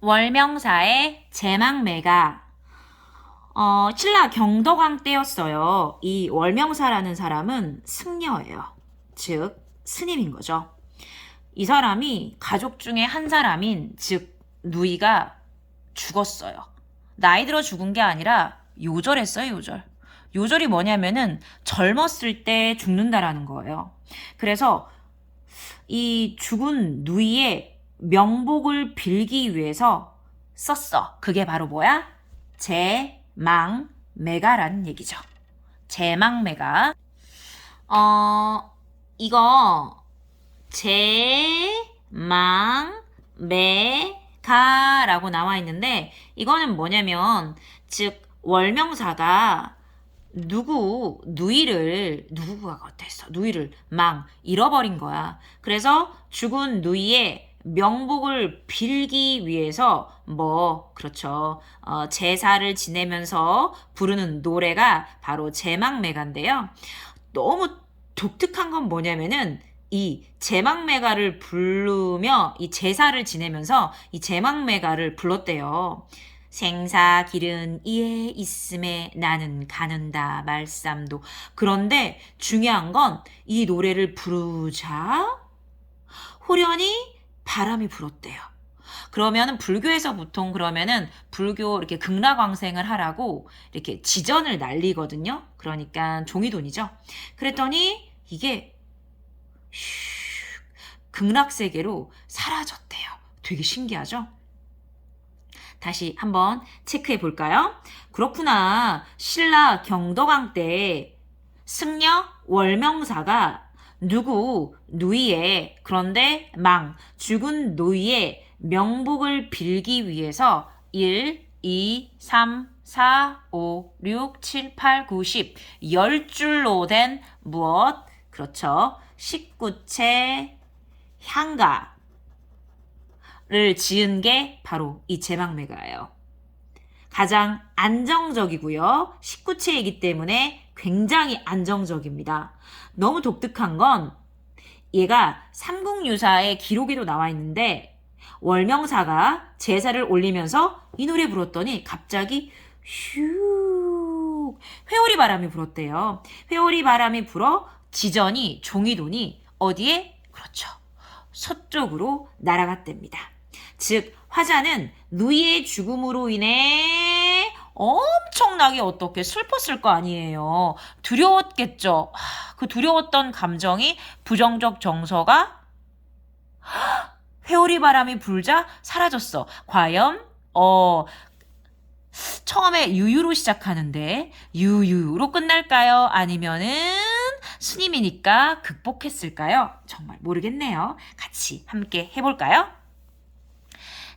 월명사의 제망매가 어, 신라 경덕왕 때였어요. 이 월명사라는 사람은 승려예요. 즉 스님인 거죠. 이 사람이 가족 중에 한 사람인 즉 누이가 죽었어요. 나이 들어 죽은 게 아니라 요절했어요, 요절. 요절이 뭐냐면은 젊었을 때 죽는다라는 거예요. 그래서 이 죽은 누이의 명복을 빌기 위해서 썼어. 그게 바로 뭐야? 제망매가라는 얘기죠. 제망매가. 어, 이거 제망매가라고 나와 있는데 이거는 뭐냐면 즉 월명사가 누구 누이를 누구가 어땠어 누이를 망 잃어버린 거야 그래서 죽은 누이의 명복을 빌기 위해서 뭐 그렇죠 어, 제사를 지내면서 부르는 노래가 바로 제망매가인데요 너무 독특한 건 뭐냐면은 이 제망매가를 부르며 이 제사를 지내면서 이 제망매가를 불렀대요. 생사 길은 이에 있음에 나는 가는다 말쌈도. 그런데 중요한 건 이 노래를 부르자 호련히 바람이 불었대요. 그러면은 불교에서 보통 그러면은 불교 이렇게 극락왕생을 하라고 이렇게 지전을 날리거든요. 그러니까 종이돈이죠. 그랬더니 이게 슉 극락세계로 사라졌대요. 되게 신기하죠? 다시 한번 체크해 볼까요? 그렇구나. 신라 경덕왕 때 승려 월명사가 누구 누이의 그런데 망 죽은 노이의 명복을 빌기 위해서 1, 2, 3, 4, 5, 6, 7, 8, 9, 10 열줄로 된 무엇? 그렇죠. 19채 향가 를 지은 게 바로 이 제망매가예요. 가장 안정적이고요. 19채이기 때문에 굉장히 안정적입니다. 너무 독특한 건 얘가 삼국유사의 기록에도 나와 있는데 월명사가 제사를 올리면서 이 노래 불었더니 갑자기 슉 회오리 바람이 불었대요. 회오리 바람이 불어 지전이 종이 돈이 어디에 그렇죠. 서쪽으로 날아갔답니다. 즉 화자는 누이의 죽음으로 인해 엄청나게 어떻게 슬펐을 거 아니에요. 두려웠겠죠. 하, 그 두려웠던 감정이 부정적 정서가 하, 회오리 바람이 불자 사라졌어. 과연 어 처음에 유유로 시작하는데 유유로 끝날까요? 아니면은 스님이니까 극복했을까요? 정말 모르겠네요. 같이 함께 해볼까요?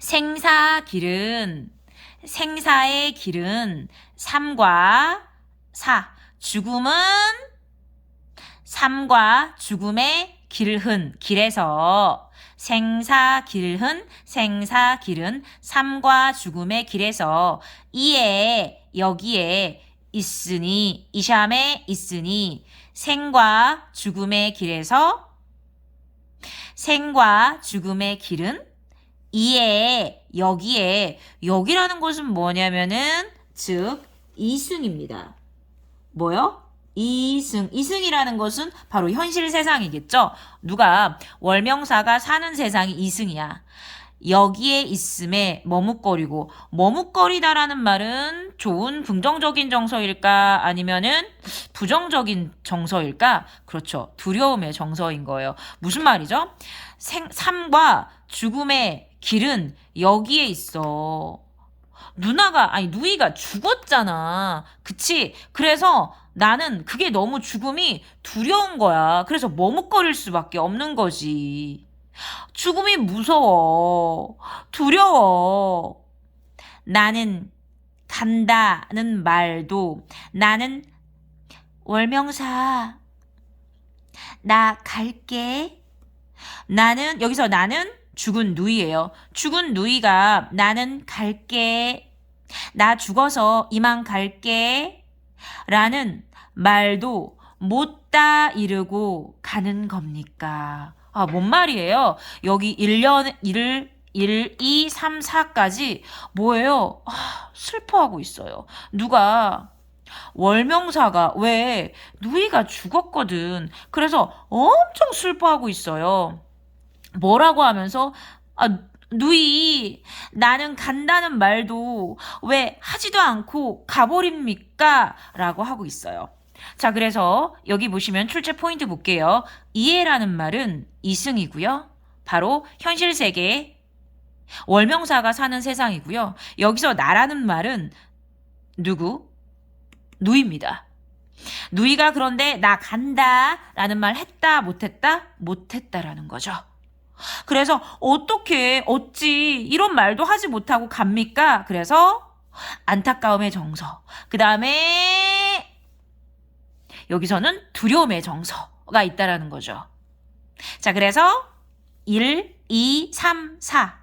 생사 길은 생사의 길은 삼과 사. 죽음은 삼과 죽음의 길흔 길에서. 생사 길흔 생사 길은 삶과 죽음의 길에서. 이에 여기에 있으니 이샴에 있으니 생과 죽음의 길에서. 생과 죽음의 길은 이에 여기에 여기라는 것은 뭐냐면은 즉 이승입니다. 뭐요? 이승. 이승이라는 것은 바로 현실 세상이겠죠? 누가 월명사가 사는 세상이 이승이야. 여기에 있음에 머뭇거리고 머뭇거리다라는 말은 좋은 긍정적인 정서일까 아니면은 부정적인 정서일까? 그렇죠. 두려움의 정서인 거예요. 무슨 말이죠? 생, 삶과 죽음의 길은 여기에 있어. 누나가 아니 누이가 죽었잖아. 그치? 그래서 나는 그게 너무 죽음이 두려운 거야. 그래서 머뭇거릴 수밖에 없는 거지. 죽음이 무서워. 두려워. 나는 간다는 말도 나는 월명사 나 갈게. 나는 여기서 나는 죽은 누이예요. 죽은 누이가 나는 갈게. 나 죽어서 이만 갈게. 라는 말도 못다 이르고 가는 겁니까? 아, 뭔 말이에요? 여기 1년, 1을 1, 2, 3, 4까지 뭐예요? 아, 슬퍼하고 있어요. 누가 월명사가 왜 누이가 죽었거든. 그래서 엄청 슬퍼하고 있어요. 뭐라고 하면서 아 누이 나는 간다는 말도 왜 하지도 않고 가버립니까? 라고 하고 있어요. 자, 그래서 여기 보시면 출제 포인트 볼게요. 이해라는 말은 이승이고요. 바로 현실 세계 월명사가 사는 세상이고요. 여기서 나라는 말은 누구? 누이입니다. 누이가 그런데 나 간다 라는 말 했다 못했다? 못했다라는 거죠. 그래서 어떻게 어찌 이런 말도 하지 못하고 갑니까? 그래서 안타까움의 정서. 그 다음에 여기서는 두려움의 정서가 있다라는 거죠. 자, 그래서 1, 2, 3, 4.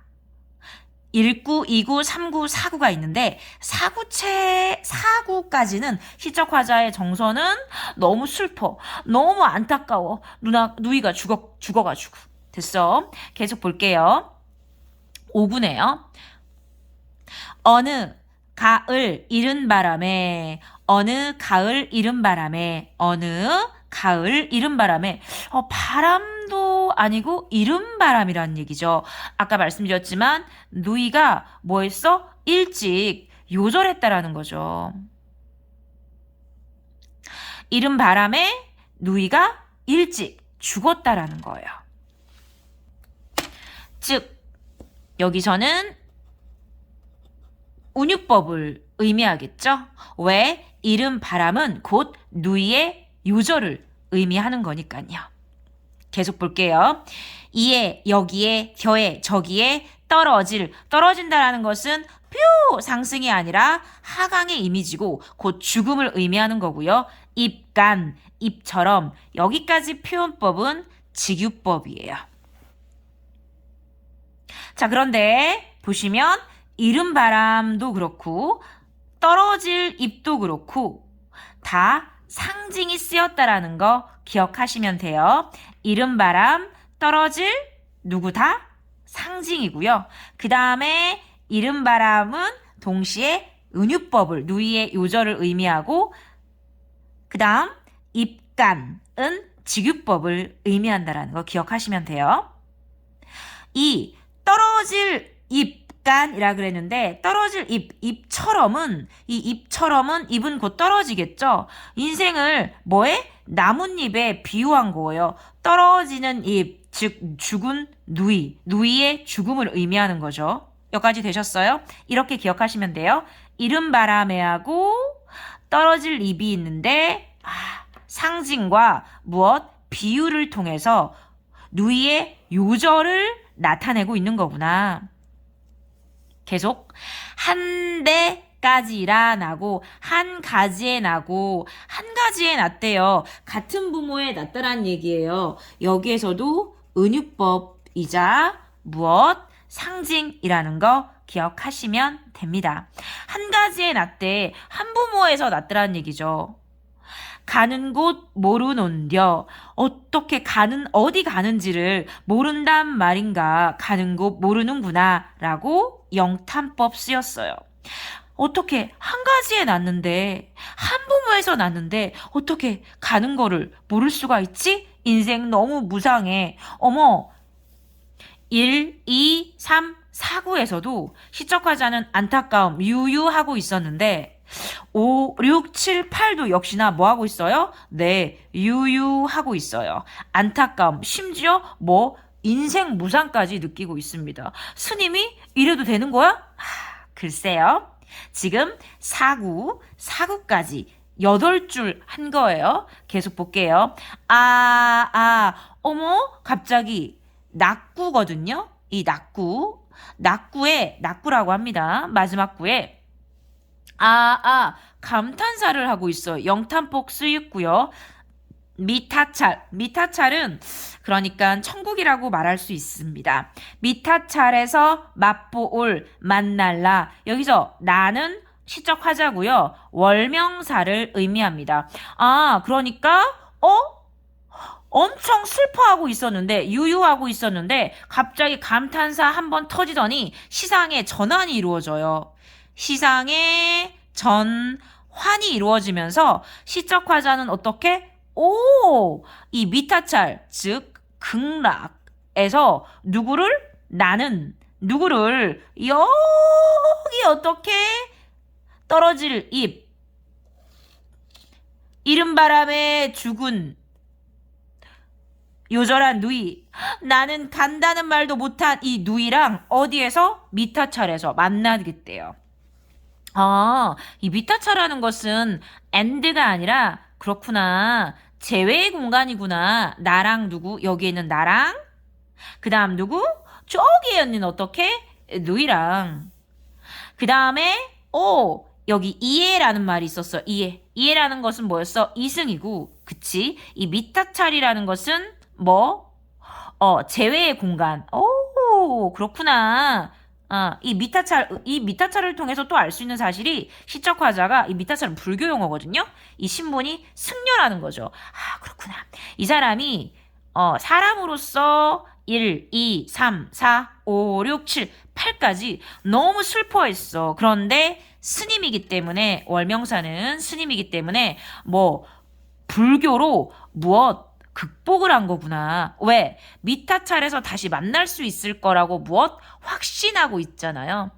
19, 29, 39, 49가 있는데 사구체 49까지는 시적 화자의 정서는 너무 슬퍼. 너무 안타까워. 누나 누이가 죽어 죽어 가지고. 됐어. 계속 볼게요. 5구네요. 어느 가을 이른 바람에 어느 가을 이른 바람에 어느 가을 이른 바람에 어, 바람도 아니고 이른 바람이라는 얘기죠. 아까 말씀드렸지만 누이가 뭐 했어? 일찍 요절했다라는 거죠. 이른 바람에 누이가 일찍 죽었다라는 거예요. 즉 여기서는 운유법을 의미하겠죠. 왜? 이른 바람은 곧 누이의 요절을 의미하는 거니까요. 계속 볼게요. 이에 여기에 겨에 저기에 떨어질 떨어진다라는 것은 뾰 상승이 아니라 하강의 이미지고 곧 죽음을 의미하는 거고요. 입간 입처럼 여기까지 표현법은 직유법이에요. 자 그런데 보시면 이른 바람도 그렇고 떨어질 입도 그렇고 다 상징이 쓰였다라는 거 기억하시면 돼요. 이른 바람, 떨어질 누구 다 상징이고요. 그 다음에 이른 바람은 동시에 은유법을 누이의 요절을 의미하고 그 다음 입간은 직유법을 의미한다라는 거 기억하시면 돼요. 이 떨어질 입간이라 그랬는데 떨어질 입 입처럼은 이 입처럼은 입은 곧 떨어지겠죠. 인생을 뭐에 나뭇잎에 비유한 거예요. 떨어지는 입, 즉 죽은 누이, 누이의 죽음을 의미하는 거죠. 여기까지 되셨어요? 이렇게 기억하시면 돼요. 이른 바람에 하고 떨어질 입이 있는데 아, 상징과 무엇 비유를 통해서 누이의 요절을 나타내고 있는 거구나. 계속 한 대까지라 나고 한 가지에 나고 한 가지에 났대요. 같은 부모에 났다란 얘기예요. 여기에서도 은유법이자 무엇 상징이라는 거 기억하시면 됩니다. 한 가지에 났대 한 부모에서 났다란 얘기죠. 가는 곳 모르논겨 어떻게 가는 어디 가는지를 모른단 말인가 가는 곳 모르는구나 라고 영탄법 쓰였어요. 어떻게 한 가지에 났는데 한 부모에서 났는데 어떻게 가는 거를 모를 수가 있지? 인생 너무 무상해. 어머 1, 2, 3, 4구에서도 시적화자는 안타까움 유유하고 있었는데 5, 6, 7, 8도 역시나 뭐 하고 있어요? 네, 유유하고 있어요. 안타까움, 심지어 뭐 인생 무상까지 느끼고 있습니다. 스님이 이래도 되는 거야? 하, 글쎄요. 지금 4구, 4구까지 8줄 한 거예요. 계속 볼게요. 아, 아, 어머, 갑자기 낙구거든요. 이 낙구. 낙구에, 낙구라고 합니다. 마지막 구에 아, 아, 감탄사를 하고 있어요. 영탄폭 쓰였고요. 미타찰. 미타찰은 그러니까 천국이라고 말할 수 있습니다. 미타찰에서 맛보올 만날라. 여기서 나는 시적 화자고요. 월명사를 의미합니다. 아, 그러니까 어? 엄청 슬퍼하고 있었는데 유유하고 있었는데 갑자기 감탄사 한 번 터지더니 시상에 전환이 이루어져요. 시상에 전환이 이루어지면서 시적 화자는 어떻게 오! 이 미타찰 즉 극락에서 누구를 나는 누구를 여기 어떻게 떨어질 입 이른 바람에 죽은 요절한 누이. 나는 간다는 말도 못한 이 누이랑 어디에서? 미타찰에서 만나겠대요. 아, 이 미타차라는 것은 엔드가 아니라 그렇구나. 제외의 공간이구나. 나랑 누구? 여기 있는 나랑 그 다음 누구? 저기에 있는 어떻게? 누이랑 그 다음에 오 여기 이해라는 말이 있었어. 이해. 이해라는 것은 뭐였어? 이승이고. 그치? 이 미타찰이라는 것은 뭐? 어, 제외의 공간. 오, 그렇구나. 아, 이 미타찰, 이 미타찰을 통해서 또 알 수 있는 사실이 시적 화자가 이 미타찰은 불교 용어거든요. 이 신분이 승려라는 거죠. 아, 그렇구나. 이 사람이 어, 사람으로서 1, 2, 3, 4, 5, 6, 7, 8까지 너무 슬퍼했어. 그런데 스님이기 때문에 월명사는 스님이기 때문에 뭐 불교로 무엇 극복을 한 거구나. 왜? 미타찰에서 다시 만날 수 있을 거라고 무엇 확신하고 있잖아요.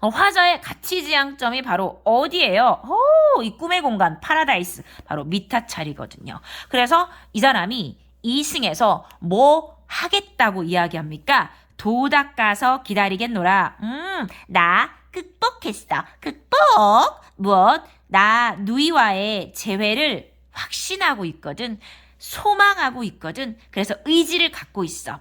어, 화자의 가치지향점이 바로 어디예요? 오, 이 꿈의 공간 파라다이스 바로 미타찰이거든요. 그래서 이 사람이 이승에서 뭐 하겠다고 이야기합니까? 도닥 가서 기다리겠노라. 음, 나 극복했어. 극복? 무엇? 나 누이와의 재회를 확신하고 있거든. 소망하고 있거든. 그래서 의지를 갖고 있어.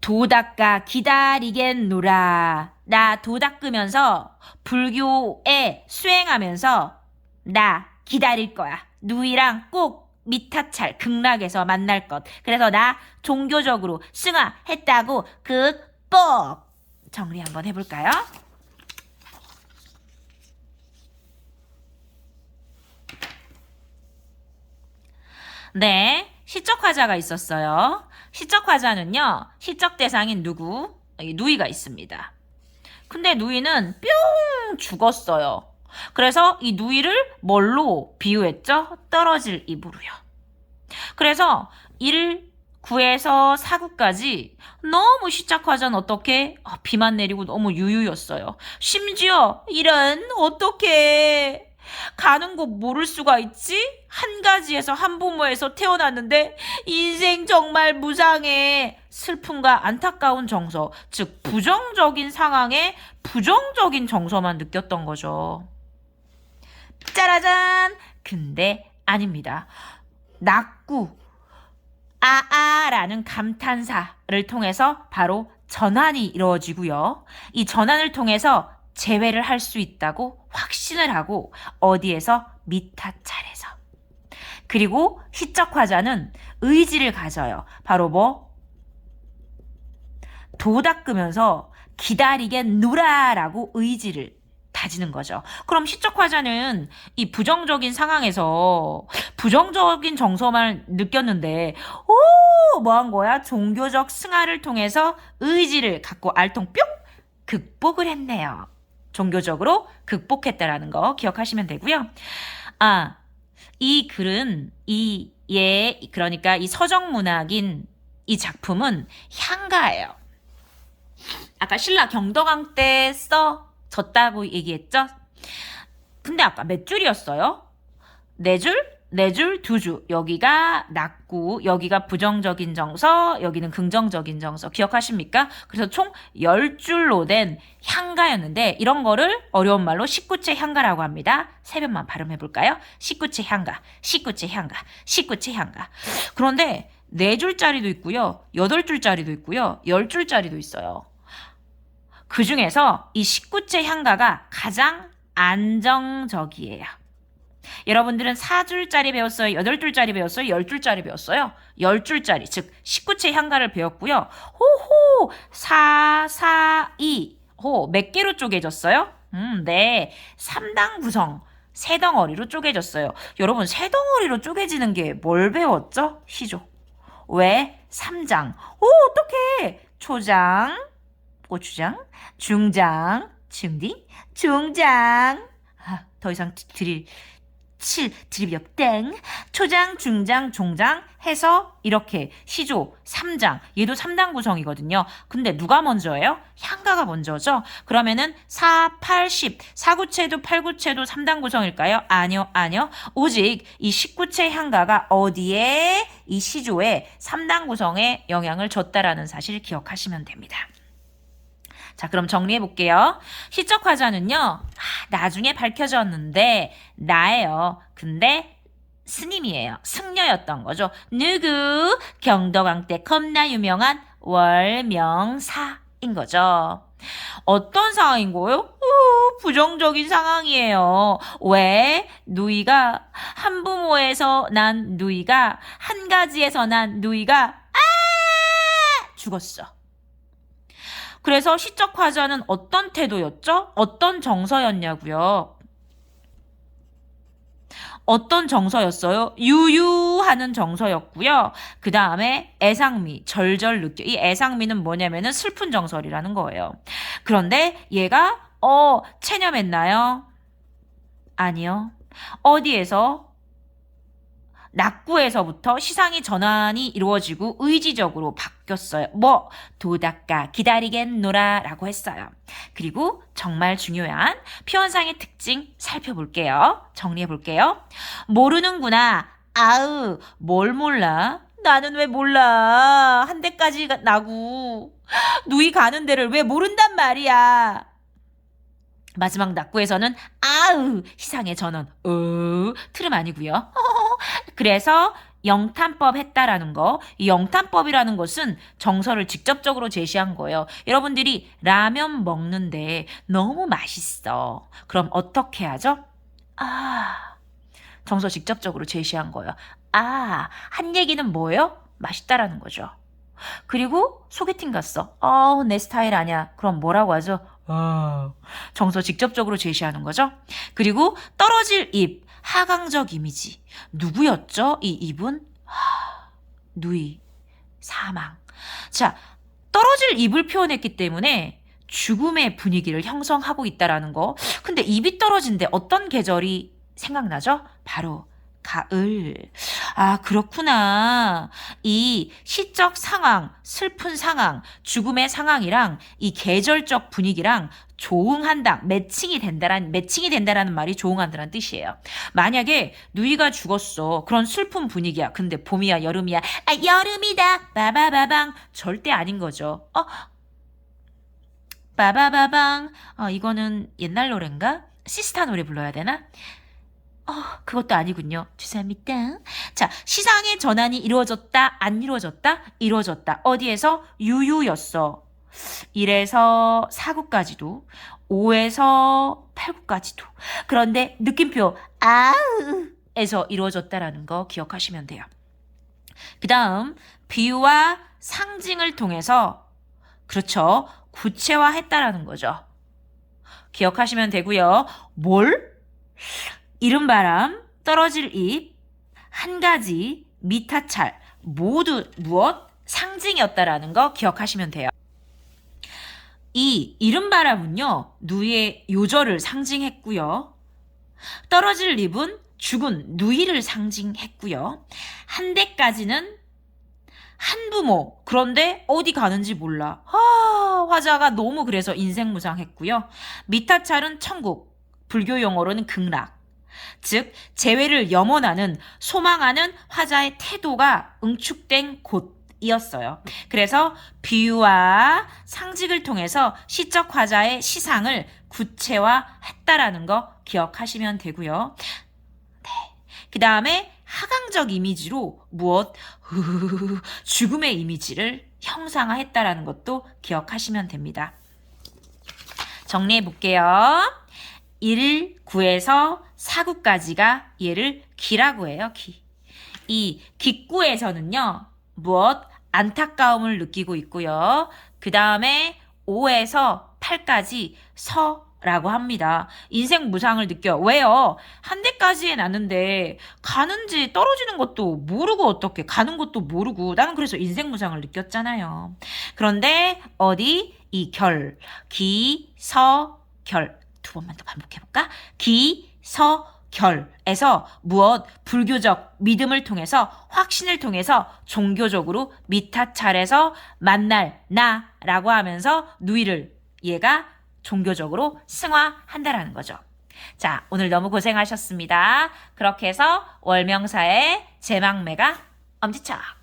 도닦아 기다리겠노라. 나 도닦으면서 불교에 수행하면서 나 기다릴 거야. 누이랑 꼭 미타찰 극락에서 만날 것. 그래서 나 종교적으로 승화했다고 극복. 정리 한번 해볼까요? 네, 시적 화자가 있었어요. 시적 화자는요, 시적 대상인 누구? 누이가 있습니다. 근데 누이는 뿅 죽었어요. 그래서 이 누이를 뭘로 비유했죠? 떨어질 입으로요. 그래서 1, 9에서 4구까지 너무 시작 화자는 어떻게? 아, 비만 내리고 너무 유유였어요. 심지어 이런 어떻게 가는 곳 모를 수가 있지? 한 가지에서 한 부모에서 태어났는데 인생 정말 무상해. 슬픔과 안타까운 정서, 즉 부정적인 상황에 부정적인 정서만 느꼈던 거죠. 짜라잔! 근데 아닙니다. 낙구, 아아라는 감탄사를 통해서 바로 전환이 이루어지고요. 이 전환을 통해서 재회를 할 수 있다고 확신을 하고 어디에서 미타찰에서 그리고 시적 화자는 의지를 가져요. 바로 뭐 도닦으면서 기다리겠노라라고 의지를 다지는 거죠. 그럼 시적 화자는 이 부정적인 상황에서 부정적인 정서만 느꼈는데 오, 뭐 한 거야? 종교적 승화를 통해서 의지를 갖고 알통 뿅 극복을 했네요. 종교적으로 극복했다라는 거 기억하시면 되고요. 아, 이 글은 이 예, 그러니까 이 서정 문학인 이 작품은 향가예요. 아까 신라 경덕왕 때 써졌다고 얘기했죠? 근데 아까 몇 줄이었어요? 네 줄? 네 줄, 두 줄. 여기가 낙구, 여기가 부정적인 정서, 여기는 긍정적인 정서. 기억하십니까? 그래서 총 10줄로 된 향가였는데 이런 거를 어려운 말로 식구체 향가라고 합니다. 세 번만 발음해 볼까요? 식구체 향가, 식구체 향가, 식구체 향가. 그런데 네 줄짜리도 있고요. 여덟 줄짜리도 있고요. 열 줄짜리도 있어요. 그 중에서 이 식구체 향가가 가장 안정적이에요. 여러분들은 4줄짜리 배웠어요? 8줄짜리 배웠어요? 10줄짜리 배웠어요? 10줄짜리, 즉 19채 향가를 배웠고요. 호호! 4, 4, 2. 호, 몇 개로 쪼개졌어요? 음, 네. 3당 구성. 세 덩어리로 쪼개졌어요. 여러분, 세 덩어리로 쪼개지는 게 뭘 배웠죠? 시조. 왜? 3장. 오, 어떡해! 초장, 고추장, 중장, 중딩, 중장. 아, 더 이상 드- 드릴, 칠, 드립이 없땡. 초장, 중장, 종장 해서 이렇게 시조 3장. 얘도 3단 구성이거든요. 근데 누가 먼저예요? 향가가 먼저죠. 그러면은 4, 8, 10. 4구체도 8구체도 3단 구성일까요? 아니요, 아니요. 오직 이 19체 향가가 어디에 이 시조에 3단 구성에 영향을 줬다라는 사실 기억하시면 됩니다. 자, 그럼 정리해 볼게요. 시적 화자는요, 아, 나중에 밝혀졌는데, 나예요. 근데, 스님이에요. 승려였던 거죠. 누구? 경덕왕 때 겁나 유명한 월명사인 거죠. 어떤 상황인 거예요? 우, 부정적인 상황이에요. 왜? 누이가, 한 부모에서 난 누이가, 한 가지에서 난 누이가, 아! 죽었어. 그래서 시적 화자는 어떤 태도였죠? 어떤 정서였냐고요? 어떤 정서였어요? 유유하는 정서였고요. 그 다음에 애상미, 절절 느껴. 이 애상미는 뭐냐면은 슬픈 정설이라는 거예요. 그런데 얘가 어 체념했나요? 아니요. 어디에서? 낙구에서부터 시상의 전환이 이루어지고 의지적으로 바뀌었어요. 뭐 도닦아 기다리겠노라 라고 했어요. 그리고 정말 중요한 표현상의 특징 살펴볼게요. 정리해 볼게요. 모르는구나. 아으 뭘 몰라? 나는 왜 몰라? 한 대까지 가- 나고 누이 가는 데를 왜 모른단 말이야. 마지막 낙구에서는 아으 시상의 전원 어 트름 아니고요. 그래서 영탄법 했다라는 거. 이 영탄법이라는 것은 정서를 직접적으로 제시한 거예요. 여러분들이 라면 먹는데 너무 맛있어. 그럼 어떻게 하죠? 아, 정서 직접적으로 제시한 거예요. 아, 한 얘기는 뭐예요? 맛있다라는 거죠. 그리고 소개팅 갔어. 어, 내 스타일 아니야. 그럼 뭐라고 하죠? 아, 정서 직접적으로 제시하는 거죠. 그리고 떨어질 입, 하강적 이미지. 누구였죠? 이 입은? 하, 누이, 사망. 자, 떨어질 입을 표현했기 때문에 죽음의 분위기를 형성하고 있다라는 거. 근데 입이 떨어진데 어떤 계절이 생각나죠? 바로 가을. 아, 그렇구나. 이 시적 상황, 슬픈 상황, 죽음의 상황이랑 이 계절적 분위기랑 조응한다, 매칭이 된다란, 매칭이 된다라는 말이 조응한다는 뜻이에요. 만약에 누이가 죽었어. 그런 슬픈 분위기야. 근데 봄이야, 여름이야. 아, 여름이다. 빠바바방. 절대 아닌 거죠. 어? 빠바바방. 어, 이거는 옛날 노래인가? 시스타 노래 불러야 되나? 어, 그것도 아니군요. 죄송합니다. 자, 시상의 전환이 이루어졌다, 안 이루어졌다? 이루어졌다. 어디에서? 유유였어. 1에서 4구까지도, 5에서 8구까지도. 그런데 느낌표, 아으에서 이루어졌다라는 거 기억하시면 돼요. 그 다음, 비유와 상징을 통해서, 그렇죠. 구체화했다라는 거죠. 기억하시면 되고요. 뭘? 이른바람, 떨어질 입, 한 가지, 미타찰, 모두 무엇? 상징이었다라는 거 기억하시면 돼요. 이 이른바람은요, 누이의 요절을 상징했고요. 떨어질 입은 죽은 누이를 상징했고요. 한 대까지는 한 부모. 그런데 어디 가는지 몰라. 아, 화자가 너무 그래서 인생 무상했고요. 미타찰은 천국. 불교 용어로는 극락. 즉 재회를 염원하는 소망하는 화자의 태도가 응축된 곳 이었어요. 그래서 비유와 상징을 통해서 시적 화자의 시상을 구체화했다라는 거 기억하시면 되고요. 네. 그 다음에 하강적 이미지로 무엇 죽음의 이미지를 형상화했다라는 것도 기억하시면 됩니다. 정리해 볼게요. 1, 9에서 4구까지가 얘를 기라고 해요, 기. 이 기구에서는요, 무엇? 안타까움을 느끼고 있고요. 그 다음에 5에서 할까지 서 라고 합니다. 인생 무상을 느껴. 왜요? 한 대까지에 났는데 가는지 떨어지는 것도 모르고 어떻게 가는 것도 모르고 나는 그래서 인생 무상을 느꼈잖아요. 그런데 어디 이 결, 기, 서, 결 두 번만 더 반복해 볼까? 기, 서, 결에서 무엇 불교적 믿음을 통해서 확신을 통해서 종교적으로 미타찰에서 만날 나라고 하면서 누이를 얘가 종교적으로 승화한다라는 거죠. 자, 오늘 너무 고생하셨습니다. 그렇게 해서 월명사의 제망매가 엄지척